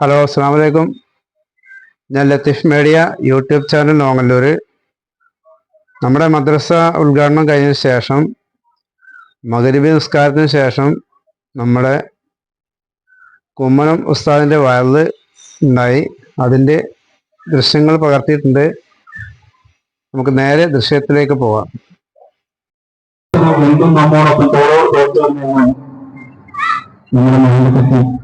Hello അസ്സാം വലൈക്കും ഞാൻ Latheef media YouTube channel Nongallur നമ്മുടെ മദ്രസ ഉദ്ഘാടനം കഴിഞ്ഞ ശേഷം മകരബി നിസ്കാരത്തിന് ശേഷം നമ്മുടെ കുമ്മനം ഉസ്താദിന്റെ വയറിൽ ഉണ്ടായി. അതിന്റെ ദൃശ്യങ്ങൾ പകർത്തിയിട്ടുണ്ട്. നമുക്ക് നേരെ ദൃശ്യത്തിലേക്ക് പോവാം. നമ്മോടൊപ്പം തോളോട് നമ്മുടെ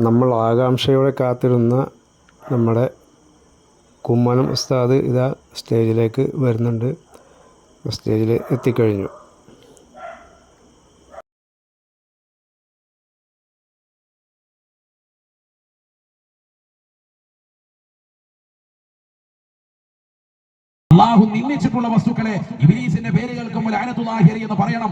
നമ്മൾ ആകാംക്ഷയോടെ കാത്തിരുന്ന നമ്മുടെ കുമ്മനം ഉസ്താദ് ഇതാ സ്റ്റേജിലേക്ക് വരുന്നുണ്ട്. സ്റ്റേജിൽ എത്തിക്കഴിഞ്ഞു. നിന്ദിച്ചിട്ടുള്ള വസ്തുക്കളെ ഇബിലീസിന്റെ പേര് കേൾക്കുമ്പോൾ ലാനത്തുല്ലാഹിരി എന്ന് പറയണം.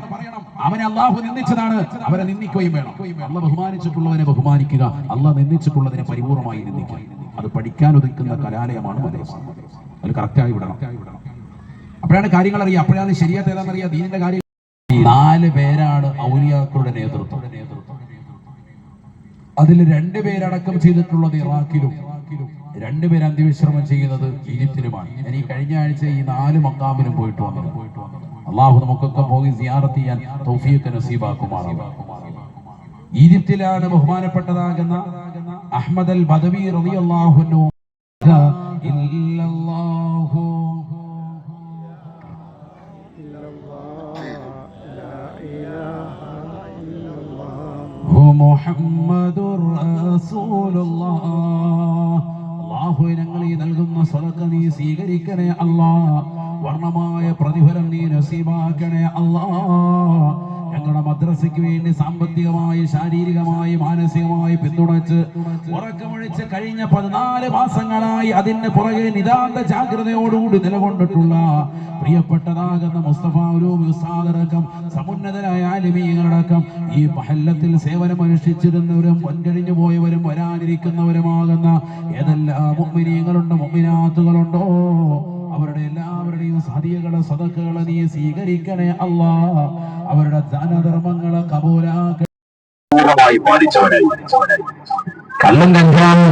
അവനെ അള്ളാഹു നിന്ദിച്ചതാണ്. അവരെ നിന്ദിക്കുകയും വേണം. അല്ല ബഹുമാനിച്ചിട്ടുള്ളവനെ ബഹുമാനിക്കുക. അല്ല നിന്ദിച്ചിട്ടുള്ളതിനെ പരിപൂർണമായി നിന്ദിക്കുക. അത് പഠിക്കാൻ ഒതുക്കുന്ന കലാലയമാണ് മദ്രസ അത് കറക്റ്റായി വിടണം. അപ്പോഴാണ് കാര്യങ്ങൾ അറിയുക. അപ്പോഴാണ് ശരിയാത്ത ഏതാണെന്നറിയാം ദീനിന്റെ കാര്യം നാല് പേരാണ് ഔലിയാക്കളുടെ നേതൃത്വം. അതിൽ രണ്ടുപേരടക്കം ചെയ്തിട്ടുള്ളത് ഇറാഖിലും രണ്ടുപേർ അന്ത്യവിശ്രമം ചെയ്യുന്നത് ഈജിപ്തിലുമാണ്. ഇനി കഴിഞ്ഞ ആഴ്ച ഈ നാല് മക്കാമിലും പോയിട്ട് വന്നത്. അള്ളാഹു നമുക്കൊക്കെ പോയി സിയാറത്ത് ചെയ്യാൻ തൗഫീഖ് നസീബാക്കുമാറാണ് ഈജിപ്തിലാണ് ബഹുമാനപ്പെട്ടതാകുന്ന അഹമ്മദ് അൽ ബദവി റളിയല്ലാഹു അൻഹു. ഇല്ലല്ലാഹു മുഹമ്മദുർ റസൂലുള്ളാഹ്. സ്വീകരിക്കണേ അല്ലാ വർണമായ പ്രതിഫലം നീ നസീബാക്കണേ അല്ലാ ഞങ്ങളുടെ മദ്രസയ്ക്ക് വേണ്ടി സാമ്പത്തികമായി ശാരീരികമായി മാനസികമായി പിന്തുണച്ച് ഉറക്കമൊഴിച്ച് കഴിഞ്ഞ പതിനാല് മാസങ്ങളായി അതിന് പുറകെ നിതാന്ത ജാഗ്രതയോടുകൂടി നിലകൊണ്ടിട്ടുള്ള പ്രിയപ്പെട്ടതാകുന്ന മുസ്തഫ സമുന്നതരായ ആലിമീങ്ങളടക്കം ഈ മഹല്ലത്തിൽ സേവനം അനുഷ്ഠിച്ചിരുന്നവരും മുൻകഴിഞ്ഞു പോയവരും വരാനിരിക്കുന്നവരുമാകുന്ന ഏതെല്ലാം മുമ്മിനീങ്ങളുണ്ട് മുമ്മിനാത്തുകളുണ്ടോ സദക്കുകളെ നീ സ്വീകരിക്കണേ അല്ലാ അവരുടെ ദാനധർമ്മങ്ങളെ കബൂലാക്ക കള്ളും കഞ്ചാവും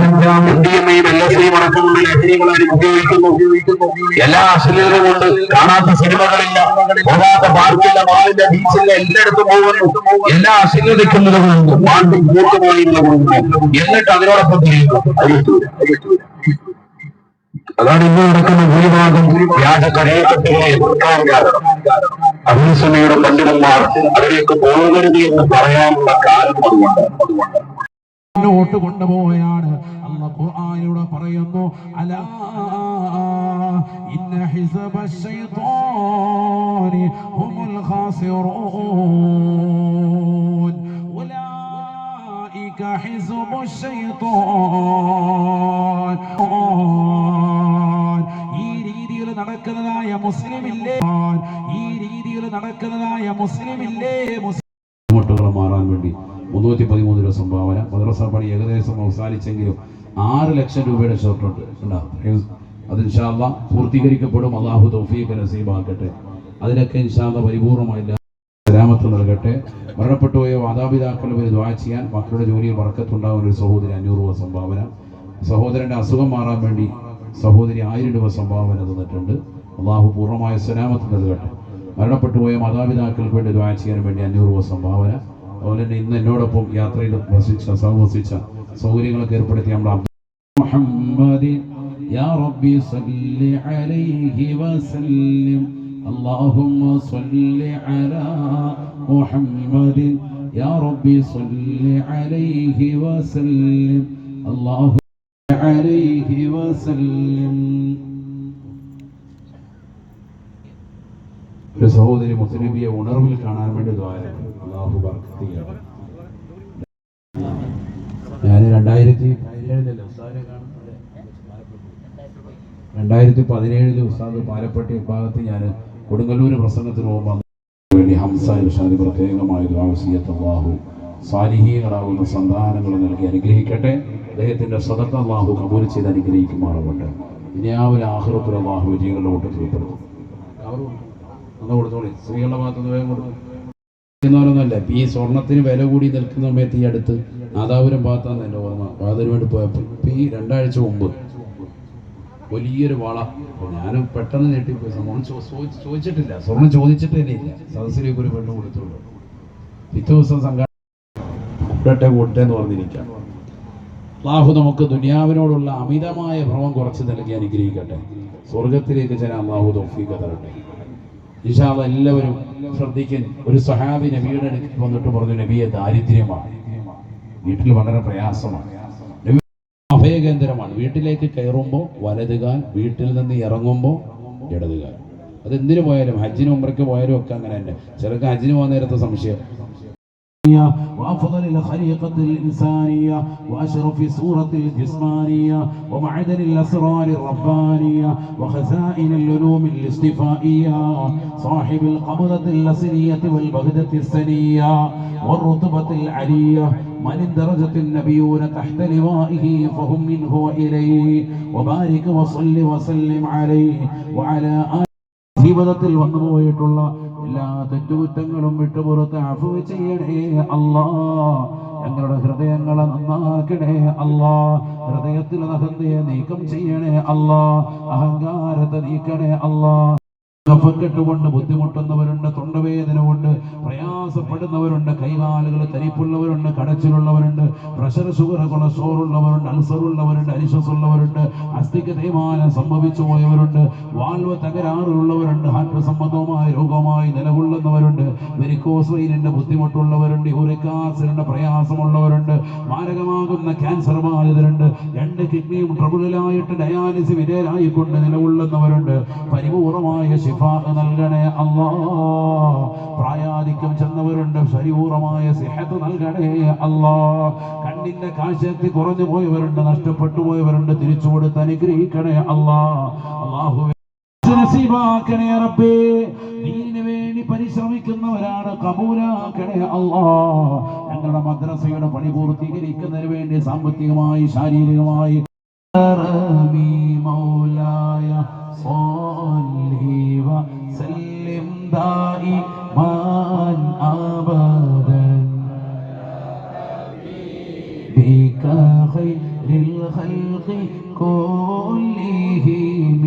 എൻഡിഎംഐയും എൽ എസ് ഐയും അടക്കമുള്ള ലഹരികളെ ഉപയോഗിക്കുന്നു. എല്ലാ അശ്ലീലവും കൊണ്ട് കാണാത്ത സിനിമകളില്ല പോകാത്ത പാർക്കില്ല മാളില്ല ബീച്ചില്ല എല്ലായിടത്തും പോകുന്നു. എല്ലാ അശ്ലീലതയ്ക്കുന്നതും പാട്ടും കൂട്ടുമായി എന്നിട്ട് അതിനോടൊപ്പം ചെയ്യുന്നു അത് പറ്റൂല, അത് പറ്റൂല. അതാണ് ഇന്ന് നടക്കുന്ന ഭൂരിഭാഗം വ്യാജ കരയപ്പെട്ടുകളെ എതിർക്കാൻ കാരണം പണ്ഡിതന്മാർ അതിലേക്ക് പോകരുത് എന്ന് പറയാനുള്ള കാരണം അതുകൊണ്ട് അതുകൊണ്ട് മുന്നോട്ട് കൊണ്ടുപോവുകയാണ്. അല്ല ഖുർആനിലൂടെ പറയുന്നു അലാ ഇന്ന ഹിസബ ശൈത്വാനി ഹുമുൽ ഖാസിറൂൻ. ഉലൈക ഹിസ്ബു ശൈത്വാൻ നടക്കുന്നതായ മുസ്ലിമില്ലേ മുസ്ലിം മാറാൻ വേണ്ടി മുന്നൂറ്റി പതിമൂന്ന് രൂപ സംഭാവന. മദ്രസ പണി ഏകദേശം അവസാനിച്ചെങ്കിലും ആറ് ലക്ഷം രൂപയുടെ ഷോർട്ടുണ്ട്. ഉണ്ടാവും അത് ഇൻഷാല്ല പൂർത്തീകരിക്കപ്പെടും. അള്ളാഹു തൗഫീഖ് നസീബാക്കട്ടെ. അതിനൊക്കെ ഇൻഷാല്ല പരിപൂർണമായില്ല സലാമത്ത് നൽകട്ടെ. മരണപ്പെട്ടുപോയ മാതാപിതാക്കളുടെ പേര് ദ്വാ ചെയ്യാൻ മക്കളുടെ ജോലിയിൽ വറക്കത്തുണ്ടാകുന്ന ഒരു സഹോദരി അഞ്ഞൂറ് രൂപ സംഭാവന. സഹോദരന്റെ അസുഖം മാറാൻ വേണ്ടി സഹോദരി ആയിരം രൂപ സംഭാവന തന്നിട്ടുണ്ട്. അള്ളാഹു പൂർണമായ സലാമത്ത് നൽകട്ടെ. മരണപ്പെട്ടുപോയ മാതാപിതാക്കൾക്ക് വേണ്ടി ദ്വാ ചെയ്യാൻ വേണ്ടി അഞ്ഞൂറ് രൂപ സംഭാവന അതുപോലെ തന്നെ ഇന്ന് എന്നോടൊപ്പം യാത്രയിൽ വസിച്ച സഹവസിച്ച സൗകര്യങ്ങളൊക്കെ ഏർപ്പെടുത്തിയ നമ്മുടെ അബ്ദുൽ മുഹമ്മദ് യാ റബ്ബി സല്ലി അലൈഹി വസല്ലിം اللهم صل على محمد يا ربي صل عليه وسلم اللهم عليه وسلم സഹോദരി മുത്തനബിയെ ഉണർവിൽ കാണാൻ വേണ്ടി അള്ളാഹു ഞാൻ രണ്ടായിരത്തി രണ്ടായിരത്തി പതിനേഴിൽ ഉസ്താദ് പാലപ്പെട്ടി വിഭാഗത്ത് ഞാൻ കൊടുങ്ങല്ലൂർ പ്രസംഗത്തിന് വേണ്ടി ഹംസ ഇർഷാദി പ്രത്യേകമായ ദ്വാവസീയത്ത് അള്ളാഹു സാലിഹീകളാവുന്ന സന്താനങ്ങൾ നൽകി അനുഗ്രഹിക്കട്ടെ. അദ്ദേഹത്തിന്റെ സ്വതന്ത്ര അള്ളാഹു കബൂൽ ചെയ്ത് അനുഗ്രഹിക്കുമാറാവട്ടെ. ഇനി ആ ഒരു ആഹ്റത്തിൽ അള്ളാഹു വിജയങ്ങളുടെ കൂട്ടത്തിൽ ഒന്ന് കൊടുത്തോളി. സ്ത്രീകളുടെ ഭാഗത്തുനിന്ന് വേഗം കൊടുക്കുന്നവരൊന്നുമല്ല ഈ സ്വർണത്തിന് വില കൂടി നിൽക്കുന്ന സമയത്ത് ഈ അടുത്ത് നാദാപുരം ഭാഗത്താണ് എന്റെ ഓർമ്മ. അതിന് വേണ്ടി പോയപ്പോൾ ഇപ്പം ഈ രണ്ടാഴ്ച മുമ്പ് വലിയൊരു വള. ഞാനും പെട്ടെന്ന് ഞെട്ടിപ്പോയി. സ്വർണം ചോദിച്ചിട്ടില്ല. സ്വർണം ചോദിച്ചിട്ട് ഇല്ല. സദസ്സിലേക്ക് ഒരു പെണ്ണ് കൊടുത്തുള്ളൂ. പിറ്റേ ദിവസം സംഘാടന കൂട്ടട്ടെ എന്ന് പറഞ്ഞിരിക്കാം. അള്ളാഹു നമുക്ക് ദുനിയാവിനോടുള്ള അമിതമായ ഭ്രമം കുറച്ച് നൽകി അനുഗ്രഹിക്കട്ടെ. സ്വർഗത്തിലേക്ക് ചെല്ലാൻ അള്ളാഹു തൗഫീഖ് തരട്ടെ. ഇൻഷാല്ല എല്ലാവരും ശ്രദ്ധിക്കും. ഒരു സഹാബി നബിയുടെ അടുത്ത് വന്നിട്ട് പറഞ്ഞു നബിയെ ദാരിദ്ര്യമാണ്. വീട്ടിൽ വളരെ പ്രയാസമാണ്. അഭയകേന്ദ്രമാണ്. വീട്ടിലേക്ക് കയറുമ്പോൾ വലതുകാൽ വീട്ടിൽ നിന്ന് ഇറങ്ങുമ്പോൾ ഇടതുകാൽ അത് എന്തിനു പോയാലും ഹജ്ജിന് ഉമ്രയ്ക്ക് പോയാലും ഒക്കെ അങ്ങനെ തന്നെ ചിലർക്ക് ഹജ്ജിന് പോകുന്ന നേരത്തെ സംശയം. وأفضل الخليقة الإنسانية وأشرف سورة الجسمانية ومعدن الأسرار الربانية وخزائن العلوم الاصطفائية صاحب القبضة الأصلية والبغدة السنية والرتبة العلية من اندرجت النبيون تحت لوائه فهم منه وإليه وبارك وصل وسلم عليه وعلى آله ജീവിതത്തിൽ വന്നുപോയിട്ടുള്ള എല്ലാ തെറ്റുകുറ്റങ്ങളും വിട്ടുപുറത്ത് അഫു ചെയ്യണേ അല്ലാ. ഞങ്ങളുടെ ഹൃദയങ്ങളെ നന്നാക്കണേ അല്ലാ. ഹൃദയത്തിലെ അഹന്തയെ നീക്കം ചെയ്യണേ അല്ലാ. അഹങ്കാരത്തെ നീക്കണേ അല്ലാ. കഫക്കെട്ടുകൊണ്ട് ബുദ്ധിമുട്ടുന്നവരുണ്ട് തൊണ്ടവേദന കൊണ്ട് പ്രയാസപ്പെടുന്നവരുണ്ട് കൈകാലുകൾ തരിപ്പുള്ളവരുണ്ട് കടച്ചിലുള്ളവരുണ്ട് പ്രഷർ ഷുഗർ കൊളസ്ട്രോൾ ഉള്ളവരുണ്ട് അൾസർ ഉള്ളവരുണ്ട് അരിശസ് ഉള്ളവരുണ്ട് അസ്ഥിക്ക് തേയ്മാനം സംഭവിച്ചു പോയവരുണ്ട് വാൽവ് തകരാറുള്ളവരുണ്ട് ഹാർട്ട് സംബന്ധവുമായ രോഗമായി നിലകൊള്ളുന്നവരുണ്ട് വെരിക്കോസ് വെയിനിന്റെ ബുദ്ധിമുട്ടുള്ളവരുണ്ട് യൂറിക്കാസിഡിന്റെ പ്രയാസമുള്ളവരുണ്ട് മാരകമാകുന്ന ക്യാൻസർ ബാധിതരുണ്ട് രണ്ട് കിഡ്നിയും ട്രബിളിലായിട്ട് ഡയാലിസിസ് വിധേയരായിക്കൊണ്ട് നിലകൊള്ളുന്നവരുണ്ട് പരിപൂർണമായ ശിഫ നൽകണേ അല്ലാ. പ്രായാധിക്യം ചെന്നവരുണ്ട് പരിപൂർണമായ സിഹത്ത് നൽകണേ അല്ലാ. കണ്ണിന്റെ കാഴ്ചശക്തി കുറഞ്ഞു പോയവരുണ്ട് നഷ്ടപ്പെട്ടു പോയവരുണ്ട് തിരിച്ചു കൊടുത്ത് അനുഗ്രഹിക്കണേ അല്ലാ. അള്ളാഹു നസീബാക്കണേ റബ്ബേ. ദീനിന് പരിശ്രമിക്കുന്നവരാണ് കബൂലാക്കണേ അല്ലാ. ഞങ്ങളുടെ മദ്രസയുടെ പണി പൂർത്തീകരിക്കുന്നതിന് വേണ്ടി സാമ്പത്തികമായി ശാരീരികമായി بك خير الخلق كلهم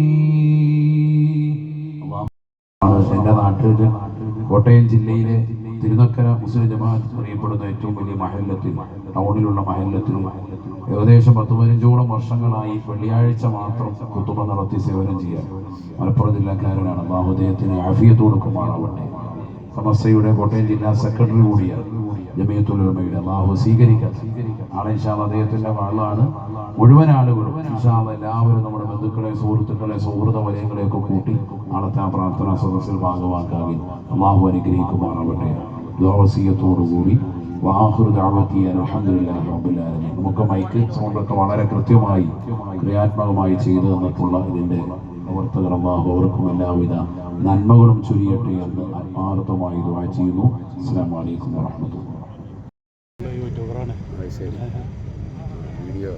എന്റെ നാട്ടില് കോട്ടയം ജില്ലയിലെ തിരുനക്കര മുസ്ലിം ജമാഅത്ത് അറിയപ്പെടുന്ന ഏറ്റവും വലിയ മഹല്ലത്തിൽ ടൗണിലുള്ള മഹല്ലത്തിൽ ഏകദേശം പത്ത് പതിനഞ്ചോളം വർഷങ്ങളായി വെള്ളിയാഴ്ച മാത്രം കുത്തുബ നടത്തി സേവനം ചെയ്യാൻ മലപ്പുറം ജില്ലക്കാരനാണ് അള്ളാഹു അദ്ദേഹത്തിന് ആഫിയത്ത് കൊടുക്കുമാറാവട്ടെ സമസ്തയുടെ കോട്ടയം ജില്ലാ സെക്രട്ടറി കൂടിയാണ് ജമിയത്തുലമയുടെ അള്ളാഹു സ്വീകരിക്കട്ടെ നാളെ ഇൻഷാൽ അദ്ദേഹത്തിന്റെ വാളാണ് മുഴുവൻ ആളുകളും ഇൻഷാൽ എല്ലാവരും നമ്മുടെ ബന്ധുക്കളെ സുഹൃത്തുക്കളെ സൗഹൃദ വലയങ്ങളെ ഒക്കെ കൂട്ടി നാളത്തെ ആ പ്രാർത്ഥനാ സദസ്സിൽ ഭാഗമാക്കാകി അള്ളാഹു അനുഗ്രഹിക്കുമാറാവട്ടെ. ലോകസീയത്തോടുകൂടി നമുക്ക് മൈക്ക് സൗണ്ടൊക്കെ വളരെ കൃത്യമായി ക്രിയാത്മകമായി ചെയ്തു തന്നിട്ടുള്ള ഇതിന്റെ പ്രവർത്തകർ അള്ളാഹു അവർക്കും എല്ലാവിധ നന്മകളും ചൊരിയട്ടെ എന്ന് ആത്മാർത്ഥമായി ദുആ ചെയ്യുന്നു. അസ്സലാമു അലൈക്കും വറഹ്മത്തുള്ളാഹി വീഡിയോ